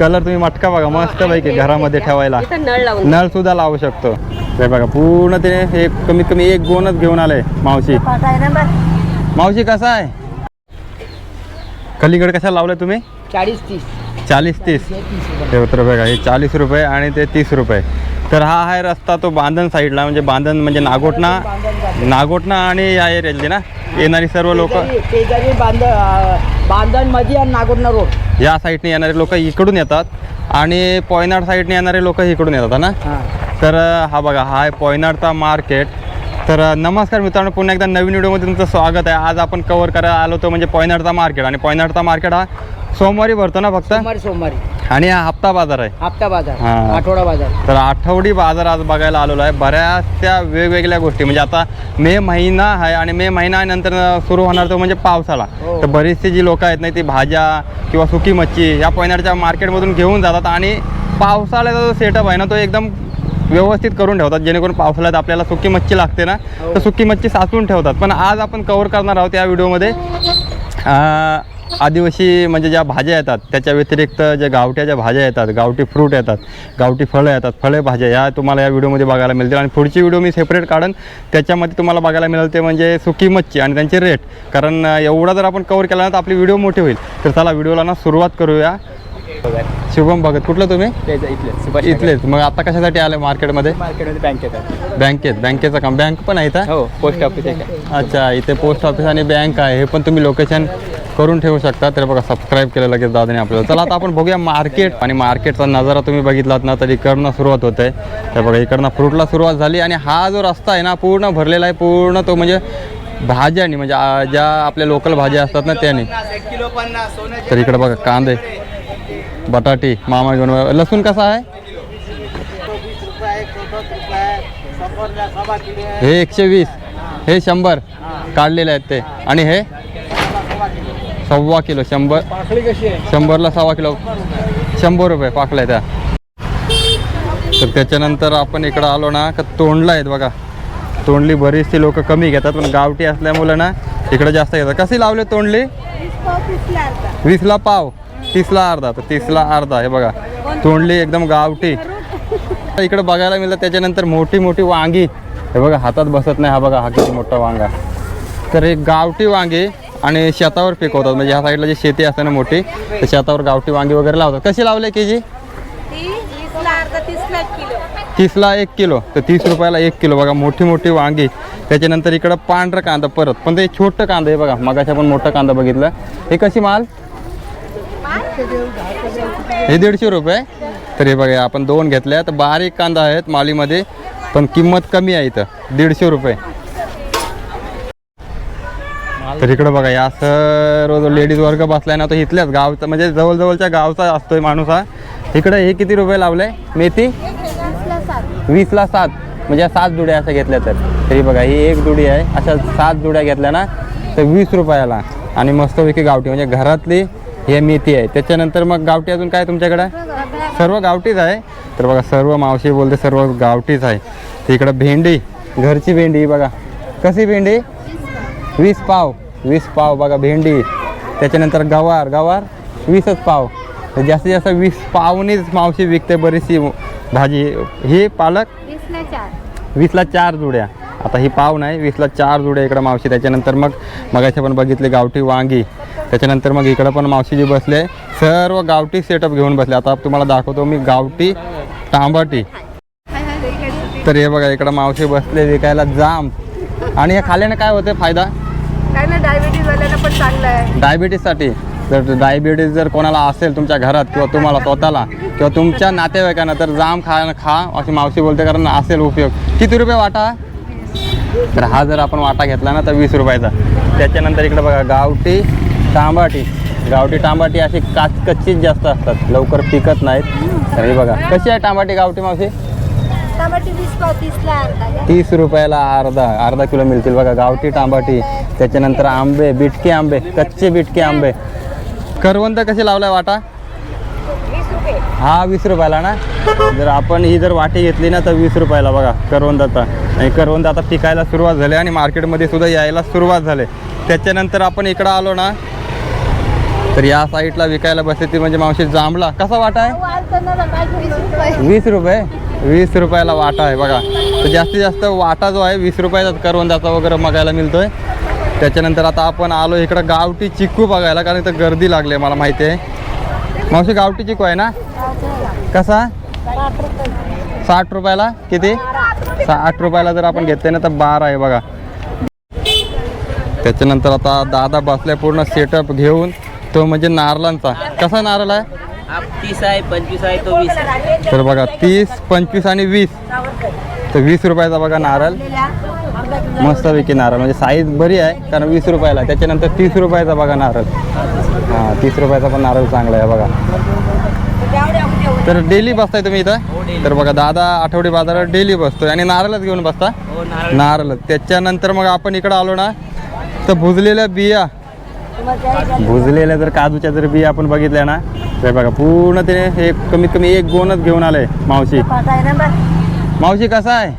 Colour तुम्ही मटका बघा मस्त पैकी घरामध्ये ठेवायला. नळ सुद्धा लावू शकतो. हे बघा पूर्ण ते हे कमीत कमी एक गोणच घेऊन आलंय मावशी. मावशी कसा आहे? कलिंगड कशा लावलं तुम्ही? चाळीस तीस. चाळीस तीस. हे तर बघा हे चाळीस रुपये आणि ते तीस रुपये. तर हा आहे रस्ता तो बांधण साईडला म्हणजे बांधण म्हणजे नागोटणा. नागोटणा आणि या एरियातली ना येणारी सर्व लोक. बांधणमध्ये आणि नागोडना रोड. या साईडने येणारे लोक इकडून येतात आणि पॉयनाड साईडने येणारे लोक इकडून येतात ना? तर हा बघा हा आहे पॉयनाडचा मार्केट. तर नमस्कार मित्रांनो पुन्हा एकदा नवीन व्हिडिओमध्ये तुमचं स्वागत आहे. आज आपण कवर करायला आलो होतो म्हणजे पॉयनाडचा मार्केट. आणि पॉयनाडचा मार्केट हा सोमवारी भरतो ना फक्त? सोमवारी सोमवारी. आणि हा हप्ता बाजार आहे. हप्ता बाजार हा. आठवडा बाजार. तर आठवडी बाजार आज बघायला आलेलो आहे. बऱ्याचशा वेगवेगळ्या गोष्टी म्हणजे आता मे महिना आहे आणि मे महिन्यानंतर सुरू होणार तो म्हणजे पावसाळा हो. तर बरीचशी जी लोकं आहेत नाही ती भाज्या किंवा सुकी मच्छी या पॉयनाडच्या मार्केटमधून घेऊन जातात आणि पावसाळ्याचा जो सेटअप आहे ना तो एकदम व्यवस्थित करून ठेवतात. जेणेकरून पावसाळ्यात आपल्याला सुकी मच्छी लागते ना हो. तर सुकी मच्छी साचवून ठेवतात. पण आज आपण कवर करणार आहोत या व्हिडिओमध्ये अं, आदिवासी म्हणजे ज्या भाज्या येतात त्याच्या व्यतिरिक्त ज्या गावठ्या ज्या भाज्या येतात गावठी फ्रूट येतात गावठी फळं येतात फळे भाज्या या तुम्हाला या व्हिडिओमध्ये बघायला मिळतील. आणि पुढची व्हिडिओ मी सेपरेट काढन. त्याच्यामध्ये तुम्हाला बघायला मिळेल ते म्हणजे सुकी मच्छी आणि त्यांचे रेट कारण एवढा जर आपण कवर केला ना तर आपली व्हिडिओ मोठी होईल. तर चला व्हिडिओला ना सुरुवात करूया. शुभम भगत कुठलं तुम्ही? इथले इथलेच मग आता कशासाठी आले मार्केटमध्ये मार्केटमध्ये बँकेत बँकेत बँकेचं काम बँक पण आहे हो पोस्ट ऑफिस आहे अच्छा इथे पोस्ट ऑफिस आणि बँक आहे. हे पण तुम्ही लोकेशन करून ठेवू शकता तर बघा सबस्क्राईब केलं लगेच दादाने आपल्याला. चला आता आपण बघूया मार्केट आणि मार्केटचा नजारा तुम्ही बघितलात ना तर इकडनं सुरुवात होते. तर बघा इकडनं फ्रूटला सुरुवात झाली आणि हा जो रस्ता आहे ना पूर्ण भरलेला आहे पूर्ण तो म्हणजे भाज्यानी म्हणजे ज्या आपल्या लोकल भाज्या असतात ना त्याने. तर इकडे बघा कांदे बटाटी मामा घेऊन लसूण कसा आहे? हे एकशे वीस. हे शंभर. काढलेले आहेत ते. आणि हे? सव्वा किलो शंभर. शंभरला सव्वा किलो. शंभर रुपये पाकल्या त्या. तर त्याच्यानंतर आपण इकडं आलो ना का तोंडला आहेत बघा. तोंडली बरीचशी लोक कमी घेतात पण गावठी असल्यामुळे ना इकडं जास्त घेतात. कशी लावले तोंडली? वीसला पाव. तीसला अर्धा. तर तीसला अर्धा हे बघा. तोंडली एकदम गावठी. इकडं बघायला मिळतं त्याच्यानंतर मोठी मोठी वांगी. हे बघा हातात बसत नाही हा बघा हा किती मोठा वांगा. तर एक गावठी वांगी. आणि शेतावर पिकवतात म्हणजे ह्या साईडला जी शेती असते ना मोठी तर शेतावर गावठी वांगी वगैरे लावतात. कशी लावले के जी तीसला एक किलो. तर तीस रुपयाला एक किलो. बघा मोठी मोठी वांगी. त्याच्यानंतर इकडं पांढरं कांदा परत. पण ते छोटं कांदा आहे बघा. मगाशी आपण मोठं कांदा बघितलं. हे कशी माल? हे दीडशे रुपये. तर हे बघा आपण दोन घेतल्या. तर बारीक कांदा आहेत मालीमध्ये पण किंमत कमी आहे इथं. दीडशे रुपये. तर इकडं बघा या सर्व लेडीज वर्ग बसलाय ना तो इथल्याच गावचा म्हणजे जवळजवळच्या गावचा असतोय माणूस हा. इकडं हे किती रुपये लावले मेथी? वीसला सात. म्हणजे सात जुड्या अशा घेतल्या तर. तरी बघा ही एक जुडी आहे. अशा सात जुड्या घेतल्या ना तर वीस रुपयाला. आणि मस्तपैकी गावठी म्हणजे घरातली हे मेथी आहे. त्याच्यानंतर मग गावठी अजून काय तुमच्याकडं? सर्व गावठीच आहे. तर बघा सर्व मावशी बोलते सर्व गावठीच आहे. तर इकडं भेंडी घरची भेंडी बघा. कशी भेंडी? वीस पाव. वीस पाव बघा भेंडी त्याच्यानंतर गवार गवार वीसच पाव. जास्तीत जास्त वीस पावनीच मावशी विकते बरीचशी भाजी. ही पालक? वीसला चार. वीसला चार जुड्या. आता ही पाव नाही वीसला चार जुड्या इकडं मावशी. त्याच्यानंतर मग मगाशी पण बघितले गावठी वांगी. त्याच्यानंतर मग इकडं पण मावशी जी बसले सर्व गावठी सेटअप घेऊन बसले. आता तुम्हाला दाखवतो मी गावठी तांबाटी. तर हे बघा इकडं मावशी बसले विकायला जाम. आणि हे खाल्याने काय होते फायदा? काय पण चांगलं आहे. डायबिटीजसाठी जर डायबिटीज जर कोणाला असेल तुमच्या घरात किंवा तुम्हाला स्वतःला किंवा तुमच्या नातेवाईकांना तर जाम खा खा अशी मावशी बोलते कारण असेल उपयोग. किती रुपये वाटा? तर हा जर आपण वाटा घेतला ना तर वीस रुपयाचा. त्याच्यानंतर इकडे बघा गावठी तांबाटी. गावठी तांबाटी अशी काच कच्चीच जास्त असतात. लवकर पिकत नाहीत. तर हे बघा कशी आहे तांबाटी गावठी मावशी? टमाटे वीस पाव तीसला अर्धा घ्या. तीस रुपयाला अर्धा अर्धा किलो मिळतील. बघा गावठी तांबाटी त्याच्यानंतर आंबे बिटके आंबे कच्चे बिटके आंबे. करवंद कशी लावलाय वाटा? हा वीस रुपयाला ना? जर आपण ही जर वाटी घेतली ना तर वीस रुपयाला बघा करवंदाचा आणि करवंद आता पिकायला सुरुवात झाली आणि मार्केटमध्ये सुद्धा यायला सुरुवात झाली. त्याच्यानंतर आपण इकडं आलो ना तर या साईडला विकायला बसली ती म्हणजे मावशी जांभळा. कसा वाटा आहे? वीस रुपये? वीस रुपयाला वाटा आहे बघा. तर जास्तीत जास्त वाटा जो आहे वीस रुपयाचा करवंदाचा वगैरे बघायला मिळतोय. त्याच्यानंतर आता आपण आलो इकडं गावठी चिक्कू बघायला कारण इथं गर्दी लागली आहे मला माहिती आहे. मावशी गावठी चिक्कू आहे ना? कसा? साठ रुपयाला? किती? साठ रुपयाला जर आपण घेतले ना तर बारा आहे बघा. त्याच्यानंतर आता दादा बसल्या पूर्ण सेटअप घेऊन तो म्हणजे नारळांचा कसा नारळ आहे? तीस आहे पंचवीस आहे तो वीस आहे. तर बघा तीस पंचवीस आणि वीस. तर वीस रुपयाचा बघा नारळ. मस्तपैकी नारळ. म्हणजे साईज बरी आहे कारण वीस रुपयाला. त्याच्यानंतर तीस रुपयाचा बघा नारळ. हां तीस रुपयाचा पण नारळ चांगला आहे बघा. तर डेली बसताय तुम्ही इथं? तर बघा दादा आठवडी बाजारात डेली बसतोय. आणि नारळच घेऊन बसता? हो नारळ. त्याच्यानंतर मग आपण इकडं आलो ना तर भुजलेल्या बिया भुजलेल्या जर काजूच्या जर बिया आपण बघितल्या ना तर बघा पूर्ण ते हे कमीत कमी एक गोणच घेऊन आलंय मावशी. मावशी कसा आहे?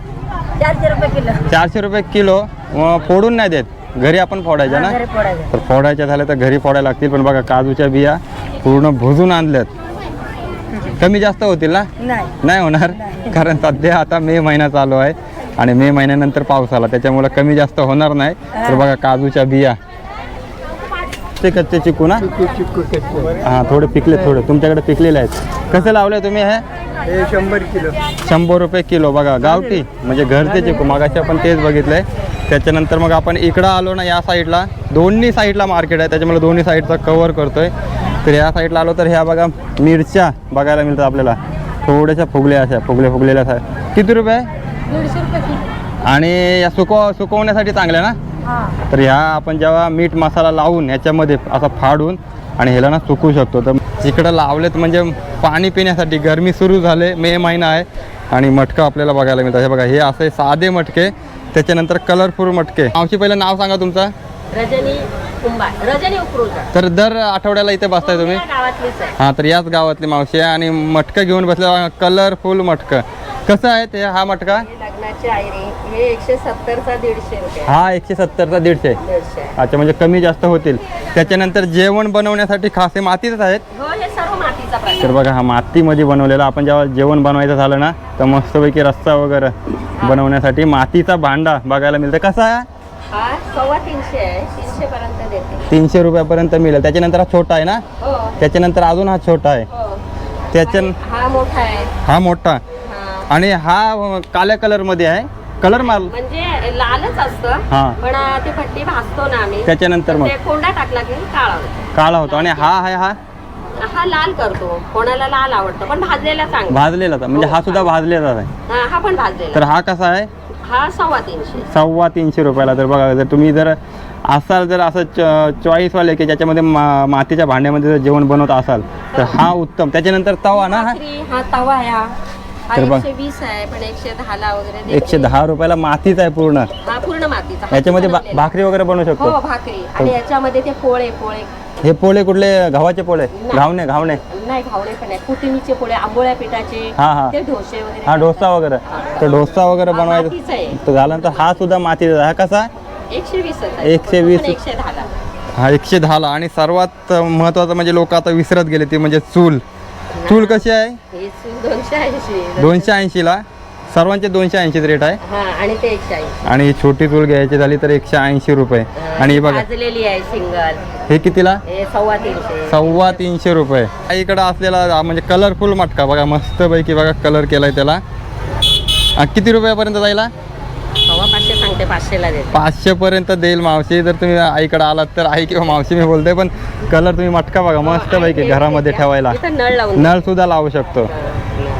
चारशे रुपये किलो. चारशे रुपये किलो. फोडून नाही देत. घरी आपण फोडायच्या ना? तर फोडायच्या झाल्या तर घरी फोडायला लागतील पण बघा काजूच्या बिया पूर्ण भुजून आणल्यात. कमी जास्त होतील ना? नाही. नाही होणार? कारण सध्या आता मे महिना चालू आहे आणि मे महिन्यानंतर पाऊस आला त्याच्यामुळे कमी जास्त होणार नाही. तर बघा काजूच्या बिया. ते कच्चे चिकू ना हां थोडे पिकले थोडे. तुमच्याकडे पिकलेले आहेत. कसं लावले तुम्ही हे? शंभर किलो. शंभर रुपये किलो. बघा गावठी म्हणजे घरचे चिकू. मागाशी आपण तेच बघितलंय. त्याच्यानंतर मग आपण इकडं आलो ना या साईडला. दोन्ही साईडला मार्केट आहे. त्याच्यामुळे दोन्ही साईडचा कवर करतोय. तर या साईडला आलो तर ह्या बघा मिरच्या बघायला मिळतात आपल्याला. थोड्याशा फुगल्या अशा फुगल्या फुगलेल्या किती रुपये? दीडशे रुपये किलो. आणि या सुकव सुकवण्यासाठी चांगल्या ना? तर ह्या आपण जेव्हा मीठ मसाला लावून ह्याच्यामध्ये असा फाडून आणि ह्याला ना सुकू शकतो. तर इकडं लावलेत म्हणजे पाणी पिण्यासाठी गरमी सुरू झाले मे महिना आहे आणि मटकं आपल्याला बघायला मिळतात. हे बघा हे असे साधे मटके त्याच्यानंतर कलरफुल मटके. मावशी पहिलं नाव सांगा तुमचं. रजनी रजनी तर दर आठवड्याला इथे बसताय तुम्ही? आहे. हां तर याच गावातली मावशी आहे आणि मटकं घेऊन बसल्या कलरफुल मटकं. कसं आहे ते हा मटका? हे एकशे सत्तरचा दीडशे रुपये हा एकशे सत्तरचा दीडशे दीडशे अच्छा म्हणजे कमी जास्त होतील. त्याच्यानंतर जेवण बनवण्यासाठी खास हे मातीच आहेत. हो हे सर्व मातीचा प्रकार तर बघा हा मातीमध्ये बनवलेला आपण जेव्हा जेवण बनवायचं झालं ना तर मस्तपैकी रस्सा वगैरे बनवण्यासाठी मातीचा भांडा बघायला मिळतं. कसा आहे? हा सव्वा तीनशे आहे. तीनशे पर्यंत देते. तीनशे रुपयापर्यंत मिळेल. त्याच्यानंतर हा छोटा आहे ना? हो. त्याच्यानंतर अजून हा छोटा आहे. हो. त्याच्या हा मोठा आहे. हा मोठा. आणि हा काळ्या कलरमध्ये आहे. कलर माल म्हणजे लालच असतं हा. पण ते भट्टी भाजतो ना आम्ही त्याच्यानंतर मग ते कोंडा टाकला की काळा होतो. काळा होतो. आणि हा आहे हा? हा लाल करतो. कोणाला लाल आवडतं पण भाजलेला चांगला. भाजलेला म्हणजे हा सुद्धा भाजलेला आहे. हा हा पण भाजलेला. तर हा कसा आहे? हा सव्वा तीनशे. सव्वा तीनशे रुपयाला. तर बघा जर तुम्ही जर असाल जर असं च चॉईसवाले की ज्याच्यामध्ये मा मातीच्या भांड्यामध्ये जर जेवण बनवत असाल तर हा. उत्तम. त्याच्यानंतर तवा ना हा? भाकरी, हा तवा आहे हा हा. तर बघ. एकशे वीस आहे पण एकशे दहाला वगैरे देते. एकशे दहा रुपयाला मातीच आहे पूर्ण. हा पूर्ण मातीचा. याच्यामध्ये बा- बनवलेला. भाकरी वगैरे बनवू हो शकतो भाकरी. आणि याच्यामध्ये ते पोळे पोळे. हे पोळे कुठले? गव्हाचे पोळे? घावणे घावणे. नाही पण आहे कुटिमीचे पोळे आंबोळ्या पिठाचे हा, हा. ते डोसे वगैरे हा डोसा वगैरे. तर डोसा वगैरे हा, बनवायचा. मातीचा आहे. तर झाल्यानंतर हा सुद्धा मातीचा आहे. हा कसा एकशे वीस. एकशे वीस. एकशे दहाला. हा एकशे दहाला. आणि सर्वात महत्त्वाचं म्हणजे लोक आता विसरत गेले ते म्हणजे चूल. चूल कशी आहे? हे दोनशे ऐंशी. दोनशे ऐंशीला सर्वांचे दोनशे ऐंशीच रेट आहे. हा आणि ते एकशे ऐंशी. आणि ही छोटी चूल घ्यायची झाली तर एकशे ऐंशी रुपये. आणि हे बघा. भाजलेली आहे सिंगल. हे कितीला? हे सव्वा तीनशे. सव्वा तीनशे रुपये. हा इकडं असलेला हा म्हणजे कलरफुल मटका. बघा मस्तपैकी बघा कलर केलाय त्याला. हा, किती रुपयापर्यंत जायला? पाचशेला देते. पाचशे पर्यंत देईल मावशी. जर तुम्ही आईकडे आलात तर आई किंवा मावशी मी बोलते पण कलर तुम्ही मटका बघा. मस्तपैकी घरामध्ये ठेवायला. नळ लावून नळ सुद्धा लावू शकतो.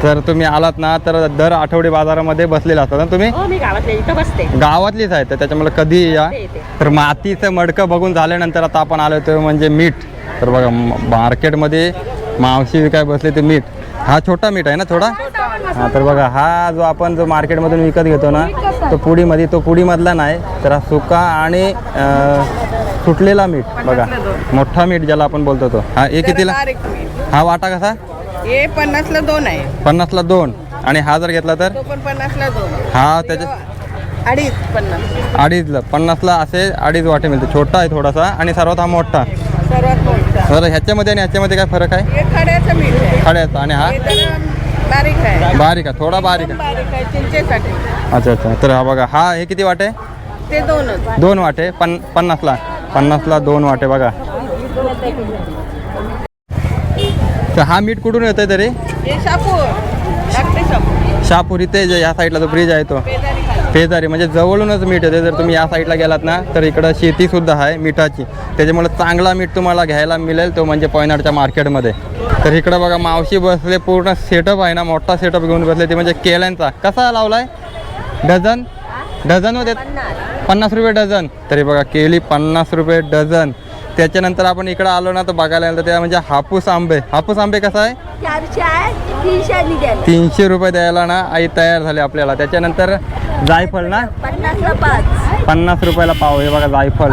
तर तुम्ही आलात ना तर दर आठवडी बाजारामध्ये बसलेला असतात ना तुम्ही? हो मी गावातल्या इथं बसते. गावातलीच आहे तर त्याच्यामुळे कधी या. तर मातीचं मडकं बघून झाल्यानंतर आता आपण आलो तो म्हणजे मीठ. तर बघा मार्केटमध्ये मावशी विकाय बसले ते मीठ. हा छोटा मीठ आहे ना थोडा? हा तर बघा हा जो आपण जो मार्केटमधून विकत घेतो ना तो पुडीमध्ये तो पुडीमधला नाही तर हा सुका आणि सुटलेला मीठ बघा. मोठा मीठ ज्याला आपण बोलतो तो. हा हे कितीला? हा वाटा कसा? हे पन्नासला दोन आहे. पन्नासला दोन. आणि हा जर घेतला तर? पन्नासला दोन. हा त्याच्या अडीच पन्नास. अडीचला. पन्नासला असे अडीच वाटे मिळते छोटा आहे थोडासा आणि सर्वात हा मोठा. सर्वात मोठा. ह्याच्यामध्ये आणि ह्याच्यामध्ये काय फरक आहे? खड्याचं आणि हा? बारीक आहे. बारीक. आहे थोडा बारीक आहे. बारीक आहे चिंचेसाठी. अच्छा अच्छा. तर हा बघा हा हे किती वाटे? ते दोनच. दोन वाटे पन पन्नासला. पन्नासला दोन वाटे बघा. तर हा मीठ कुठून येतोय तरी? हे शापूर. शापूर. शहापूर इथे जे या साईडला जो ब्रिज आहे तो. खाली. पेजारी म्हणजे जवळूनच मीठ येते जर तुम्ही या साईडला गेलात ना तर इकडं शेती सुद्धा आहे मिठाची. त्याच्यामुळे चांगला मीठ तुम्हाला घ्यायला मिळेल तो म्हणजे पॉयनाडच्या मार्केटमध्ये तर इकडं बघा मावशी बसले पूर्ण सेटअप आहे ना मोठा सेटअप घेऊन बसले ते म्हणजे केल्यांचा कसा लावलाय? डझन? डझन होते पन्नास रुपये डझन. तरी बघा केळी पन्नास रुपये डझन. त्याच्यानंतर आपण इकडं आलो ना तर बघायला गेलं तर त्या म्हणजे हापूस आंबे. हापूस आंबे कसा आहे? तीनशे रुपये द्यायला ना आई तयार झाली आपल्याला. त्याच्यानंतर जायफळ ना? पन्नास रुपयाला पाव. हे बघा जायफळ.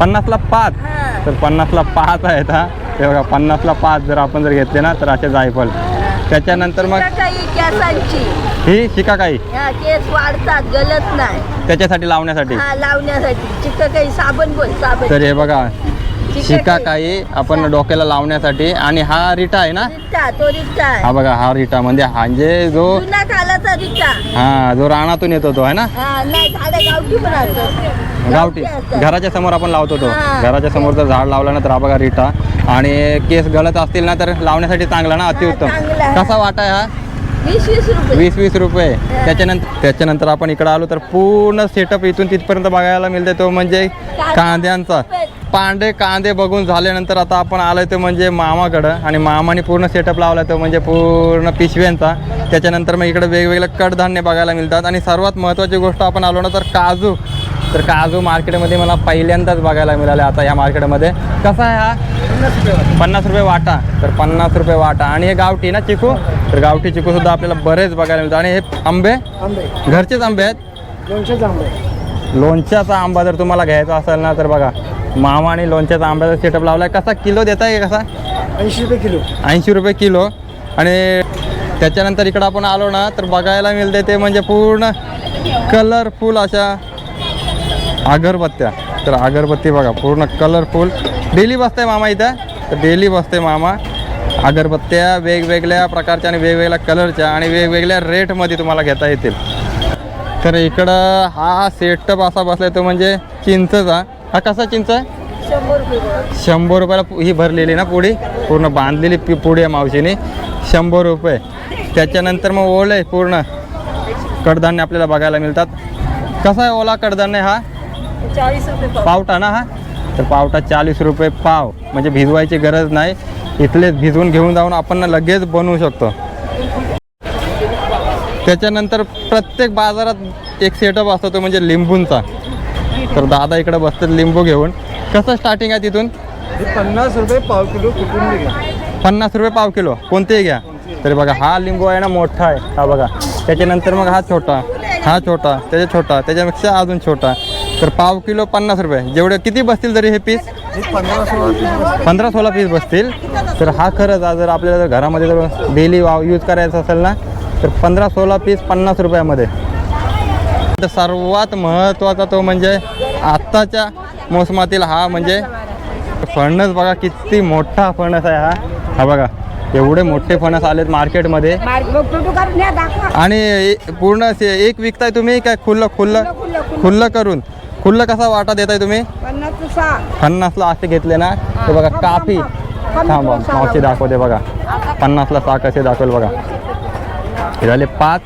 पन्नासला पाच. तर पन्नासला पाच आहेत हा. हे बघा पन्नासला पाच जर आपण जर घेतले ना तर असे जायफळ. त्याच्यानंतर मग काही केसांची. ही शिकाकाई. हा केस वाढतात गलत नाही. त्याच्यासाठी लावण्यासाठी. हा लावण्यासाठी. चिक्क काही साबण बोल साबण. तर हे बघा शिकाकाई आपण डोक्याला लावण्यासाठी. आणि हा रिटा आहे ना? तो आहे. हा बघा हा रिटा म्हणजे हा म्हणजे जो जुना कालाचा रिट्टा हा जो रानातून येतो तो आहे ना? हा नाही झाडं गावठी पण असतात. गावठी. असतात. घराच्या समोर आपण लावतो तो. हा. घराच्या समोर जर झाड लावलं ना तर हा बघा रिटा. आणि केस गळत असतील ना तर लावण्यासाठी चांगला ना? अतिउत्तम. चांगला आहे. कसा वाटा आहे हा? वीस वीस रुपये. वीस वीस रुपये. त्याच्यानंतर त्याच्यानंतर आपण इकडे आलो तर पूर्ण सेटअप इथून तिथपर्यंत बघायला मिळते तो म्हणजे कांद्यांचा पांढरे कांदे बघून झाल्यानंतर आता आपण आलोय ते म्हणजे मामाकडं आणि मामाने पूर्ण सेटअप लावला तो म्हणजे पूर्ण पिशव्यांचा. त्याच्यानंतर मग इकडे वेगवेगळे कडधान्य बघायला मिळतात. आणि सर्वात महत्त्वाची गोष्ट आपण आलो ना तर काजू. तर काजू मार्केटमध्ये मला पहिल्यांदाच बघायला मिळाले आता या मार्केटमध्ये. कसा आहे हा? पन्नास रुपये वाटा. तर पन्नास रुपये वाटा. आणि हे गावठी ना चिकू? तर गावठी चिकू सुद्धा आपल्याला बरेच बघायला मिळतात. आणि हे आंबे? घरचेच आंबे आहेत? लोणच्याचा आंबा जर तुम्हाला घ्यायचा असेल ना तर बघा. मामा आणि लोणच्याचा आंब्याचा सेटअप लावलाय. कसा? किलो देत आहे कसा? ऐंशी रुपये किलो. ऐंशी रुपये किलो. आणि त्याच्यानंतर इकडं आपण आलो ना तर बघायला मिळते ते म्हणजे पूर्ण कलरफुल अशा अगरबत्त्या. तर अगरबत्ती बघा पूर्ण कलरफुल डेली बसते मामा इथं? तर डेली बसते मामा. अगरबत्त्या वेगवेगळ्या प्रकारच्या आणि वेगवेगळ्या कलरच्या आणि वेगवेगळ्या रेटमध्ये तुम्हाला घेता येतील. तर इकडं हा सेटअप असा बसलाय तो म्हणजे चिंचचा. हा कसा चिंच आहे? शंभर रुपयाला ही भरलेली ना पुडी पूर्ण बांधलेली पि पुडी आहे मावशीने. शंभर रुपये. त्याच्यानंतर मग ओलं आहे पूर्ण. कडधान्य आपल्याला बघायला मिळतात. कसा आहे ओला कडधान्य हा? चाळीस रुपये पावटा ना हा? तर पावटा चाळीस रुपये पाव. म्हणजे भिजवायची गरज नाही. इथलेच भिजवून घेऊन जाऊन आपण ना लगेच बनवू शकतो. त्याच्यानंतर प्रत्येक बाजारात एक सेटअप असतो तो म्हणजे लिंबूंचा. तर दादा इकडे बसतात लिंबू घेऊन. कसं स्टार्टिंग आहे तिथून? पन्नास रुपये पाव किलो कुठून घ्या पन्नास रुपये पाव किलो. कोणतेही घ्या. तरी बघा हा लिंबू आहे ना मोठा आहे. हा बघा. त्याच्यानंतर मग हा छोटा. हा छोटा. त्याच्या छोटा. त्याच्यापेक्षा अजून छोटा. तर पाव किलो पन्नास रुपये. जेवढे किती बसतील तरी हे पीस पंधरा सोळा पीस पंधरा सोळा पीस बसतील. तर हा खरंच आज जर आपल्याला जर घरामध्ये जर डेली वाव यूज करायचा असेल ना तर पंधरा सोळा पीस पन्नास रुपयामध्ये. तर सर्वात महत्त्वाचा तो म्हणजे आत्ताच्या मोसमातील हा म्हणजे फणस बघा किती मोठा फणस आहे हा. हा बघा एवढे मोठे फणस आलेत मार्केटमध्ये. आणि पूर्ण एक विकताय तुम्ही काय खुल्लं खुल्लं खुल्लं करून? खुल्लं कसा वाटा देताय तुम्ही? पन्नासला असे घेतले ना? ते बघा काफी. थांबा मावशी दाखवते बघा. पन्नासला सहा कसे दाखवेल बघा. हे झाले पाच.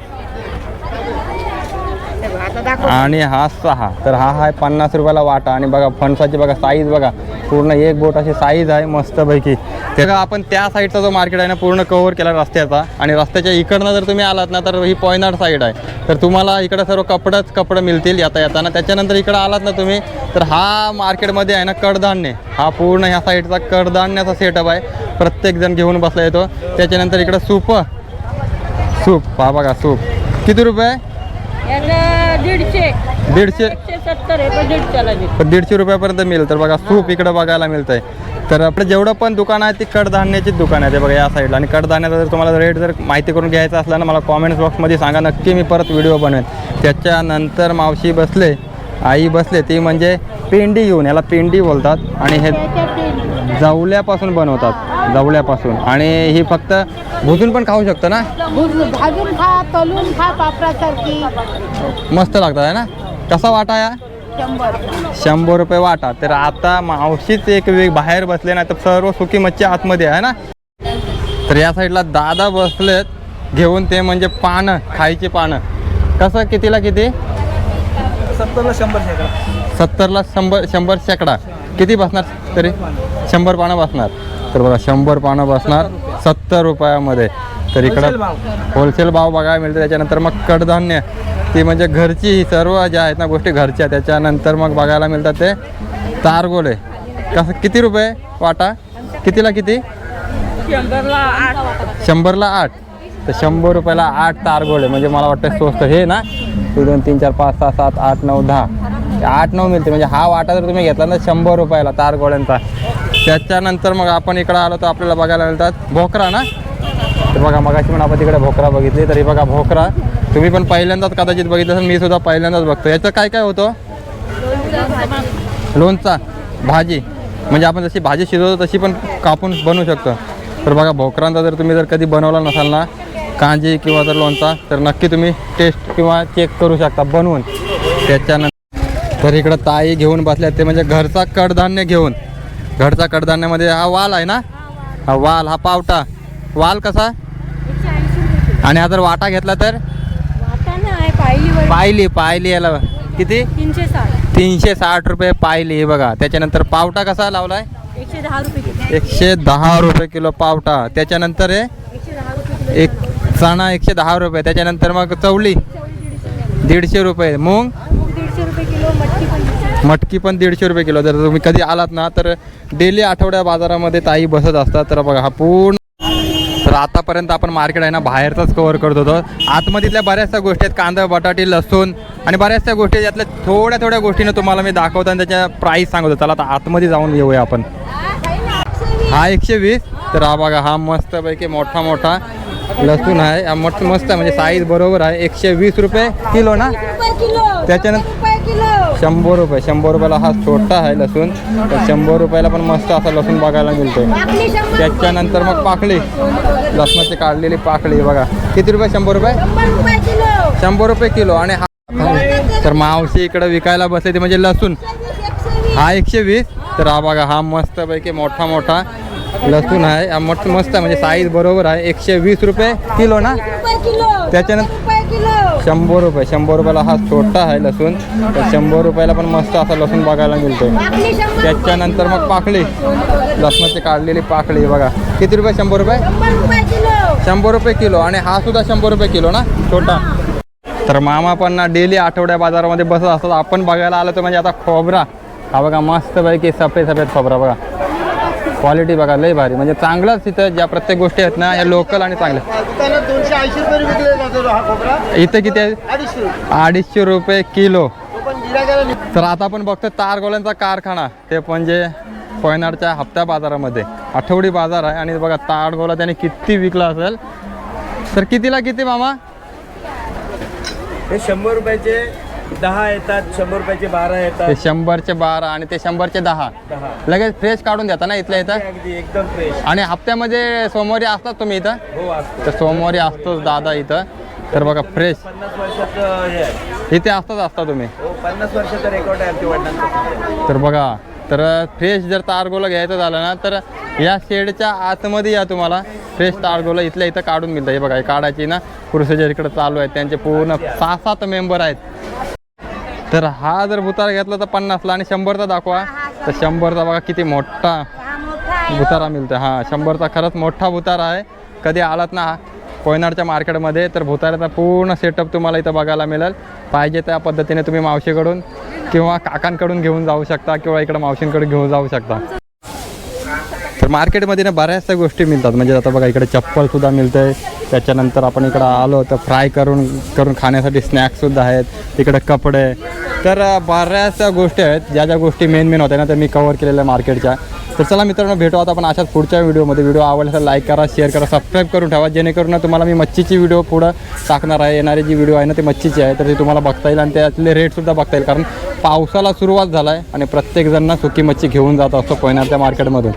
आणि हा सहा. तर हा आहे पन्नास रुपयाला वाटा. आणि बघा फणसाची बघा साईज बघा. पूर्ण एक बोट अशी साईज आहे मस्तपैकी. ते बघा आपण त्या साईडचा जो मार्केट आहे ना पूर्ण कव्हर केला रस्त्याचा. आणि रस्त्याच्या इकडनं जर तुम्ही आलात ना तर ही पॉयनाड साईड आहे. तर तुम्हाला इकडं सर्व कपडंच कपडं मिळतील येता येताना. त्याच्यानंतर इकडं आलात ना तुम्ही तर हा मार्केटमध्ये आहे ना कडधान्य. हा पूर्ण ह्या साईडचा कडधान्याचा सेटअप आहे. प्रत्येकजण घेऊन बसला येतो. त्याच्यानंतर इकडं सूप. सूप. हा बघा सूप. किती रुपये? दीडशे. दीडशे? सत्तर आहे पण दीडशेला दे पण दीडशे रुपयापर्यंत मिळेल. तर बघा सूप इकडं बघायला मिळत आहे तर आपलं जेवढं पण दुकान आहे ती कडधान्याचीच दुकान आहे. ते बघा या साईडला आणि कडधान्याचा जर तुम्हाला रेट जर माहिती करून घ्यायचा असला ना मला कॉमेंट्स बॉक्समध्ये सांगा. नक्की मी परत व्हिडिओ बनवेन. त्याच्यानंतर मावशी बसले आई बसले. ती म्हणजे पेंडी घेऊन याला पेंडी बोलतात. आणि हे जवल्यापासून बनवतात जवल्यापासून. आणि ही फक्त भुजून पण खाऊ शकतो ना? भाजून खा तलून खा पापडासारखी. मस्त लागतात आहे ना? कसा वाटा या? शंभर. शंभर रुपये वाटा. तर आता मावशीच एक वेग बाहेर बसले ना तर सर्व सुकी मच्छी आतमध्ये आहे ना? तर या साईडला दादा बसलेत घेऊन ते म्हणजे पानं खायची पानं. कसं कितीला किती? सत्तरला शंभर शेकडा. सत्तरला शंभर शंभर शेकडा. किती बसणार तरी? शंभर पानं बसणार. तर बघा शंभर पानं बसणार सत्तर रुपयामध्ये. तर इकडं. होलसेल भाव. बघायला मिळते. त्याच्यानंतर मग कडधान्य. ती म्हणजे घरची ही सर्व ज्या आहेत ना गोष्टी घरच्या त्याच्यानंतर मग बघायला मिळतात ते. तारगोले कसं किती रुपये वाटा? कितीला किती? शंभरला आठ. तर शंभर रुपयाला आठ तारगोळे. म्हणजे मला वाटतं स्वस्त. हे ना दोन तीन चार पाच सहा सात आठ नऊ दहा. म्हणजे आठ नऊ मिळते म्हणजे हा वाटा जर तुम्ही घेतला ना शंभर रुपयाला तार गोळ्यांचा. त्याच्यानंतर मग आपण इकडं आलो तर आपल्याला बघायला मिळतात भोकरा ना? तर बघा मगाशी पण आपण तिकडे भोकरा बघितली तरी बघा भोकरा. तुम्ही पण पहिल्यांदाच कदाचित बघितलं असेल मी सुद्धा पहिल्यांदाच बघतो याचं काय काय होतं? लोणचा भाजी. म्हणजे आपण जशी भाजी शिजवतो तशी पण कापून बनवू शकतो. तर बघा भोकरांचा जर तुम्ही जर कधी बनवला नसाल ना कांजी किंवा जर लोणचा तर नक्की तुम्ही टेस्ट किंवा चेक करू शकता बनवून. त्याच्यानंतर तर इकडं ताई घेऊन बसल्या ते म्हणजे घरचा कडधान्य घेऊन. घरचा कडधान्यामध्ये हा वाल आहे ना? हा वाल. हा पावटा. वाल कसा? आणि हा जर वाटा घेतला तर? पायली पायली याला. किती? तीनशे साठ. तीनशे साठ रुपये पायली बघा. त्याच्यानंतर पावटा कसा लावलाय? एकशे दहा रुपये किलो. एकशे दहा रुपये किलो पावटा. त्याच्यानंतर हे? एक चणा एकशे दहा रुपये. त्याच्यानंतर मग चवली दीडशे रुपये. मूग मूग दीडशे रुपये किलो मटकी पण दीडशे रुपये किलो. जर तुम्ही कधी आलात ना तर डेली आठवड्या बाजारामध्ये ताई बसत असतात. तर बघा हा पूर्ण तर आतापर्यंत आपण मार्केट आहे ना बाहेरचाच कव्हर करत होतो. आतमधीतल्या बऱ्याचशा गोष्टी आहेत कांदा बटाटे लसूण आणि बऱ्याचशा गोष्टी आहेत, यातल्या थोड्या थोड्या गोष्टीनं तुम्हाला मी दाखवतो आणि त्याच्या प्राईस सांगतो. चला आता आतमध्ये जाऊन येऊया आपण. हा एकशे वीस. तर हा बघा हा मस्तपैकी मोठा मोठा लसूण आहे. हा मस्त मस्त म्हणजे साईज बरोबर आहे. एकशे वीस रुपये किलो ना? त्याच्यानंतर शंभर रुपये शंभर रुपयाला हा छोटा आहे लसूण. तर शंभर रुपयाला पण मस्त असा लसूण बघायला मिळतोय. त्याच्यानंतर मग पाकळी. लसणाची काढलेली पाकळी बघा. किती रुपये शंभर रुपये? शंभर रुपये किलो. आणि हा तर मावशी इकडे विकायला बसले ते म्हणजे लसूण. हा एकशे वीस. तर हा बघा हा मस्तपैकी मोठा मोठा लसूण आहे. हा मस्त मस्त आहे. म्हणजे साईज बरोबर आहे. एकशे वीस रुपये किलो ना? त्याच्यानंतर शंभर रुपये शंभर रुपयाला हा छोटा आहे लसूण. तर शंभर रुपयाला पण मस्त असा लसूण बघायला मिळतोय. त्याच्यानंतर मग पाकळी. लसणाची काढलेली पाकळी बघा. किती रुपये शंभर रुपये? शंभर रुपये किलो. आणि हा सुद्धा शंभर रुपये किलो ना? छोटा. तर मामा पण ना डेली आठवड्या बाजारामध्ये बसत असतात. आपण बघायला आलो तर म्हणजे आता खोबरा. हा बघा मस्तपैकी सफेद सफेद खोबरा बघा. क्वालिटी बघा लई भारी. म्हणजे चांगलाच तिथं ज्या प्रत्येक गोष्टी आहेत ना या लोकल आणि चांगल्या. दुकानात दोनशे ऐंशी रुपये विकले जातो हा खोबरा. इथं किती आहे? अडीचशे रुपये. किलो. तर आता आपण बघतो तारगोल्यांचा कारखाना. ते म्हणजे कोयनाडच्या हप्त्या बाजारामध्ये. आठवडी बाजार आहे आणि बघा ताडगोला त्याने किती विकला असेल. तर कितीला किती मामा? हे शंभर रुपयाचे दहा येतात शंभर रुपयाचे बारा ते येतात शंभरचे बारा आणि ते शंभरचे दहा. दहा. लगेच फ्रेश काढून देता ना इथल्या इथं? अगदी एकदम फ्रेश आणि हप्त्यामध्ये सोमवारी असतात तुम्ही इथं? हो असतो. तर सोमवारी असतोच दादा इथं. तर बघा फ्रेश पन्नास वर्षाचं हे आहे. इथे असताच असता तुम्ही. हो पन्नास वर्षाचा रेकॉर्ड आहे आमच्या वडिलांचा. तर बघा तर फ्रेश जर तारगोला घ्यायचं झालं ना तर या शेडच्या आतमध्ये या तुम्हाला. फ्रेश तारगोला इथल्या इथं काढून मिळतं. हे बघा हे काढायची ना प्रोसिजर इकडे चालू आहे त्यांचे पूर्ण सहा सात मेंबर आहेत. तर हा जर भुतारा घेतला तर पन्नासला आणि शंभरचा दाखवा. तर शंभरचा बघा किती मोठा भुतारा मिळतो हा शंभरचा खरंच मोठा भुतारा आहे. कधी आलात ना कोयनाडच्या मार्केटमध्ये. तर भुताऱ्याचा पूर्ण सेटअप तुम्हाला इथं बघायला मिळेल. पाहिजे त्या पद्धतीने तुम्ही मावशीकडून किंवा काकांकडून घेऊन जाऊ शकता किंवा इकडं मावशींकडे घेऊन जाऊ शकता. तर मार्केटमध्ये ना बऱ्याचशा गोष्टी मिळतात. म्हणजे आता बघा इकडे चप्पलसुद्धा मिळतं आहे त्याच्यानंतर आपण इकडं आलो तर फ्राय करून करून खाण्यासाठी स्नॅक्ससुद्धा आहेत. इकडे कपडे. तर बऱ्याचशा गोष्टी आहेत. ज्या ज्या गोष्टी मेन मेन होत्या ना त्या मी कवर केलेल्या आहे मार्केटच्या तर चला मित्रांनो भेटू आता आपण अशाच पुढच्या व्हिडिओमध्ये व्हिडिओ आवडला तर लाईक करा शेअर करा सबस्क्राईब करून ठेवा. जेणेकरून ना तुम्हाला मी मच्छीची व्हिडिओ पुढं टाकणार आहे. येणारे जी व्हिडिओ आहे ना ती मच्छीची आहे. तर ते तुम्हाला बघता येईल आणि त्यातले रेटसुद्धा बघता येईल. कारण पावसाला सुरुवात झाला आहे आणि प्रत्येकजण ना सुकी मच्छी घेऊन जात असतो कोयनारच्या मार्केटमधून